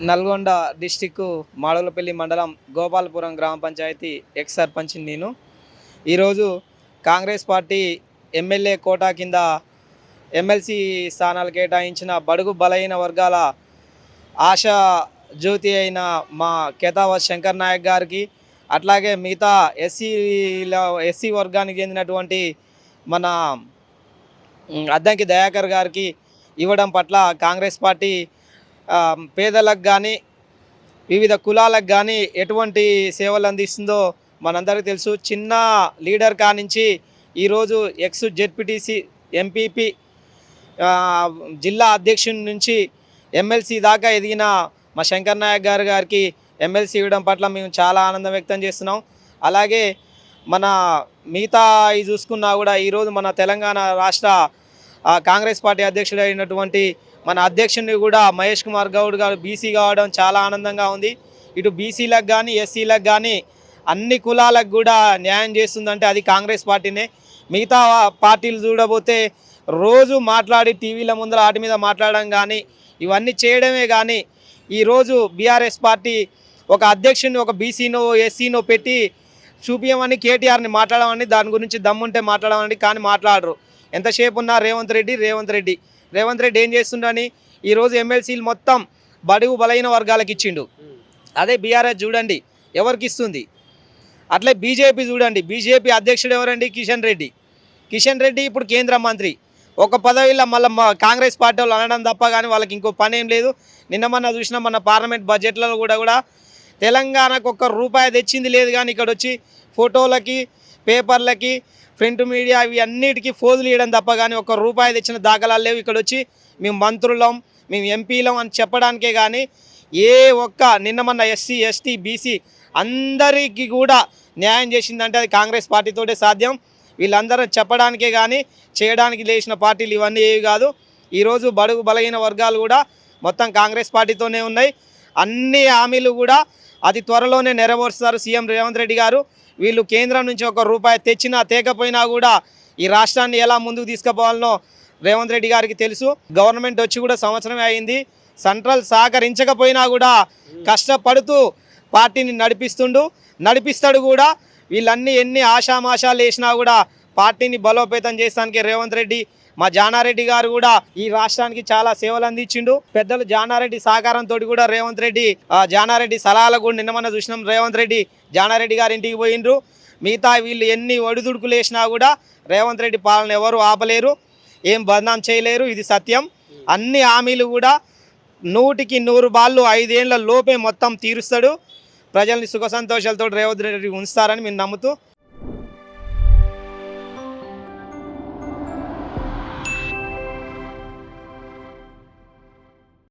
Nalgonda district మాడలపల్లి మండలం గోపాలపురం గ్రామ panchayat X sarpanch నేను. ఈరోజు కాంగ్రెస్ పార్టీ ఎమ్మెల్యే కోటా కింద ఎమ్మెల్సీ స్థానాలు కేటాయించిన బడుగు బలహీన వర్గాల ఆశ జ్యోతి అయిన మా కేతావత్ శంకర్ నాయక్ గారికి అట్లాగే మిగతా ఎస్సీల ఎస్సీ వర్గానికి చెందినటువంటి మన అద్దంకి దయాకర్ గారికి ఇవ్వడం పట్ల కాంగ్రెస్ పార్టీ పేదలకు కానీ వివిధ కులాలకు కానీ ఎటువంటి సేవలు అందిస్తుందో మనందరికీ తెలుసు. చిన్న లీడర్ కానించి ఈరోజు ఎక్స్ జెడ్పీటీసీ ఎంపీపీ జిల్లా అధ్యక్షుడి నుంచి ఎమ్మెల్సీ దాకా ఎదిగిన మా శంకర్ నాయక్ గారు గారికి ఎమ్మెల్సీ ఇవ్వడం పట్ల మేము చాలా ఆనందం వ్యక్తం చేస్తున్నాం. అలాగే మన మిగతా చూసుకున్నా కూడా ఈరోజు మన తెలంగాణ రాష్ట్ర కాంగ్రెస్ పార్టీ అధ్యక్షుడైనటువంటి మన అధ్యక్షుడిని కూడా మహేష్ కుమార్ గౌడ్ గారు బీసీ కావడం చాలా ఆనందంగా ఉంది. ఇటు బీసీలకు కానీ ఎస్సీలకు కానీ అన్ని కులాలకు కూడా న్యాయం చేస్తుందంటే అది కాంగ్రెస్ పార్టీనే. మిగతా పార్టీలు చూడబోతే రోజు మాట్లాడి టీవీల ముందర వాటి మీద మాట్లాడడం కానీ ఇవన్నీ చేయడమే కానీ ఈరోజు బీఆర్ఎస్ పార్టీ ఒక అధ్యక్షుడిని ఒక బీసీనో ఎస్సీనో పెట్టి చూపించమని కేటీఆర్ని మాట్లాడమని దాని గురించి దమ్ముంటే మాట్లాడమని కానీ మాట్లాడరు. ఎంతసేపు ఉన్నా రేవంత్ రెడ్డి రేవంత్ రెడ్డి. రేవంత్ రెడ్డి ఏం చేస్తుండని ఈరోజు ఎమ్మెల్సీలు మొత్తం బడుగు బలైన వర్గాలకు ఇచ్చిండు. అదే బీఆర్ఎస్ చూడండి ఎవరికి ఇస్తుంది? అట్లే బీజేపీ చూడండి బీజేపీ అధ్యక్షుడు ఎవరండి? కిషన్ రెడ్డి. కిషన్ రెడ్డి ఇప్పుడు కేంద్ర మంత్రి. ఒక పదవిలో మళ్ళీ మా కాంగ్రెస్ పార్టీ వాళ్ళు అనడం తప్ప కానీ వాళ్ళకి ఇంకో పని ఏం లేదు. నిన్న మొన్న చూసిన మన పార్లమెంట్ బడ్జెట్లలో కూడా కూడా తెలంగాణకు ఒక్క రూపాయి తెచ్చింది లేదు కానీ ఇక్కడ వచ్చి ఫోటోలకి పేపర్లకి ప్రింట్ మీడియా ఇవి అన్నిటికీ ఫోజులు ఇవ్వడం తప్ప కానీ ఒక్క రూపాయి తెచ్చిన దాఖలాలు లేవు. ఇక్కడ వచ్చి మేము మంత్రులం మేము ఎంపీలం అని చెప్పడానికే కానీ ఏ ఒక్క నిన్న మొన్న ఎస్సీ ఎస్టీ బీసీ అందరికీ కూడా న్యాయం చేసిందంటే అది కాంగ్రెస్ పార్టీతోటే సాధ్యం. వీళ్ళందరూ చెప్పడానికే కానీ చేయడానికి లేచిన పార్టీలు ఇవన్నీ ఏవి కాదు. ఈరోజు బడుగు బలహీన వర్గాలు కూడా మొత్తం కాంగ్రెస్ పార్టీతోనే ఉన్నాయి. అన్ని హామీలు కూడా అతి త్వరలోనే నెరవేరుస్తారు సీఎం రేవంత్ రెడ్డి గారు. వీళ్ళు కేంద్రం నుంచి ఒక రూపాయి తెచ్చినా తేకపోయినా కూడా ఈ రాష్ట్రాన్ని ఎలా ముందుకు తీసుకుపోవాలనో రేవంత్ రెడ్డి గారికి తెలుసు. గవర్నమెంట్ వచ్చి కూడా సంవత్సరమే అయింది. సెంట్రల్ సహకరించకపోయినా కూడా కష్టపడుతూ పార్టీని నడిపిస్తుండు. నడిపిస్తాడు కూడా. వీళ్ళన్నీ ఎన్ని ఆశామాషాలు వేసినా కూడా పార్టీని బలోపేతం చేయడానికి రేవంత్ రెడ్డి మా జానారెడ్డి గారు కూడా ఈ రాష్ట్రానికి చాలా సేవలు అందించిండు. పెద్దలు జానారెడ్డి సహకారంతో కూడా రేవంత్ రెడ్డి ఆ, జానారెడ్డి సలహాలు కూడా నిన్న మొన్న చూసినాం. రేవంత్ రెడ్డి జానారెడ్డి గారి ఇంటికి పోయిండ్రు. మిగతా వీళ్ళు ఎన్ని ఒడిదుడుకులు వేసినా కూడా రేవంత్ రెడ్డి పాలన ఎవరు ఆపలేరు. ఏం బదనాం చేయలేరు. ఇది సత్యం. అన్ని హామీలు కూడా నూటికి నూరు బాళ్ళు ఐదేళ్ళ లోపే మొత్తం తీరుస్తాడు. ప్రజల్ని సుఖ సంతోషాలతో రేవంత్ రెడ్డి ఉంచుతారని మేము నమ్ముతూ